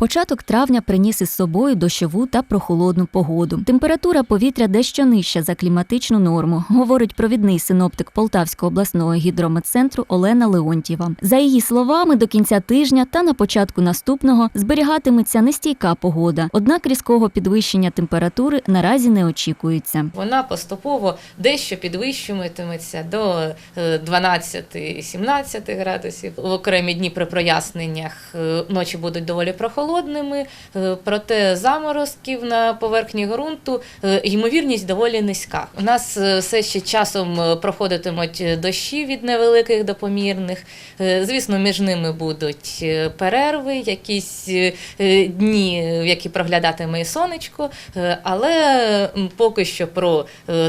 Початок травня приніс із собою дощову та прохолодну погоду. Температура повітря дещо нижча за кліматичну норму, говорить провідний синоптик Полтавського обласного гідрометцентру Олена Леонтьєва. За її словами, до кінця тижня та на початку наступного зберігатиметься нестійка погода. Однак різкого підвищення температури наразі не очікується. Вона поступово дещо підвищуватиметься до е, 12-17 градусів. В окремі дні при проясненнях е, ночі будуть доволі прохолодними, е, проте заморозків на поверхні ґрунту е, ймовірність доволі низька. У нас е, все ще часом проходитимуть дощі від невеликих до помірних. Звісно, між ними будуть перерви, якісь дні, в які проглядатиме і сонечко, але поки що про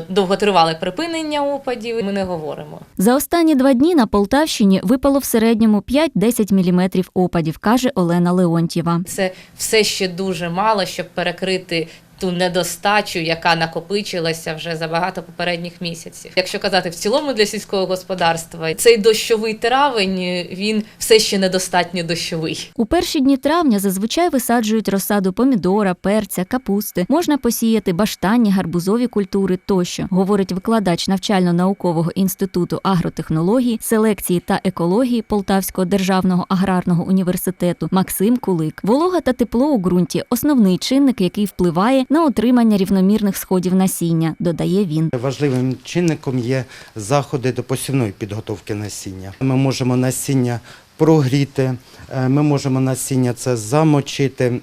довготривале припинення опадів ми не говоримо. За останні два дні на Полтавщині випало в середньому 5-10 мм опадів, каже Олена Леонтьєва. Це все ще дуже мало, щоб перекрити. Ту недостачу, яка накопичилася вже за багато попередніх місяців. Якщо казати в цілому для сільського господарства, цей дощовий травень він все ще недостатньо дощовий. У перші дні травня зазвичай висаджують розсаду помідора, перця, капусти. Можна посіяти баштанні, гарбузові культури тощо, говорить викладач навчально-наукового інституту агротехнології, селекції та екології Полтавського державного аграрного університету Максим Кулик. Волога та тепло у ґрунті основний чинник, який впливає на отримання рівномірних сходів насіння, додає він. Важливим чинником є заходи до посівної підготовки насіння. Ми можемо насіння прогріти, е, ми можемо насіння це замочити.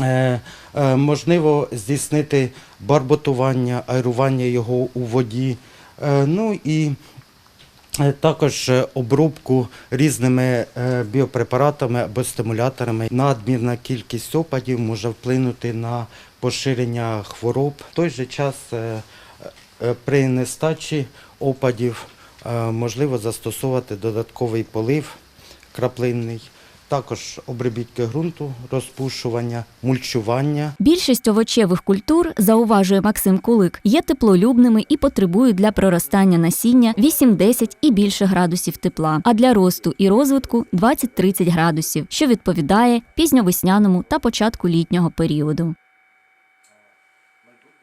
е, е, Можливо здійснити барботування, аерування його у воді. Ну і також е, обробку різними е, біопрепаратами або стимуляторами. Надмірна кількість опадів може вплинути на поширення хвороб. В той же час е, е, при нестачі опадів е, можливо застосовувати додатковий полив краплинний, також обробітки ґрунту, розпушування, мульчування. Більшість овочевих культур, зауважує Максим Кулик, є теплолюбними і потребують для проростання насіння 8-10 і більше градусів тепла, а для росту і розвитку 20-30 градусів, що відповідає пізньовесняному та початку літнього періоду.